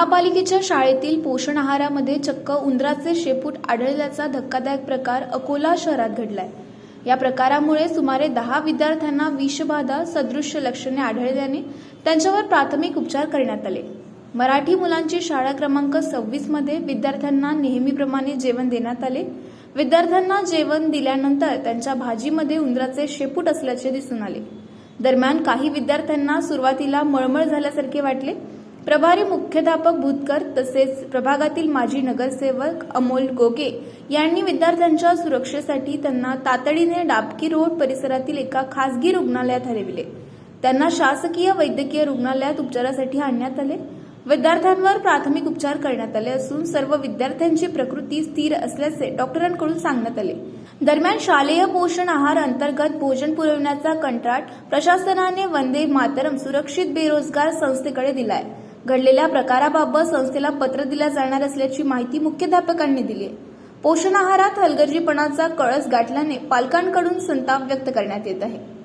महापालिकेच्या शाळेतील पोषण आहारामध्ये चक्क उंदराचे शेपूट आढळल्याचा धक्कादायक प्रकार अकोला शहरात घडलाय. या प्रकारामुळे सुमारे दहा विद्यार्थ्यांना विषबाधा सदृश्य लक्षणे आढळल्याने त्यांच्यावर प्राथमिक उपचार करण्यात आले. मराठी मुलांची शाळा क्रमांक सव्वीसमध्ये विद्यार्थ्यांना नेहमीप्रमाणे जेवण देण्यात आले. विद्यार्थ्यांना जेवण दिल्यानंतर त्यांच्या भाजीमध्ये उंदराचे शेपूट असल्याचे दिसून आले. दरम्यान काही विद्यार्थ्यांना सुरुवातीला मळमळ झाल्यासारखे वाटले. प्रभारी मुख्याध्यापक भूतकर तसेच प्रभागातील माजी नगरसेवक अमोल गोगे यांनी विद्यार्थ्यांच्या सुरक्षेसाठी त्यांना तातडीने डाबकी रोड परिसरातील एका खासगी रुग्णालयात हलविले त्यांना शासकीय वैद्यकीय रुग्णालयात उपचारासाठी आणण्यात आले. विद्यार्थ्यांवर प्राथमिक उपचार करण्यात आले असून सर्व विद्यार्थ्यांची प्रकृती स्थिर असल्याचे डॉक्टरांकडून सांगण्यात आले. दरम्यान शालेय पोषण आहार अंतर्गत भोजन पुरवण्याचा कंत्राट प्रशासनाने वंदे मातरम सुरक्षित बेरोजगार संस्थेकडे दिलाय. घडलेल्या प्रकाराबाबत संस्थेला पत्र दिल्या जाणार असल्याची माहिती मुख्याध्यापकांनी दिली आहे. पोषण आहारात हलगर्जीपणाचा कळस गाठल्याने पालकांकडून संताप व्यक्त करण्यात येत आहे.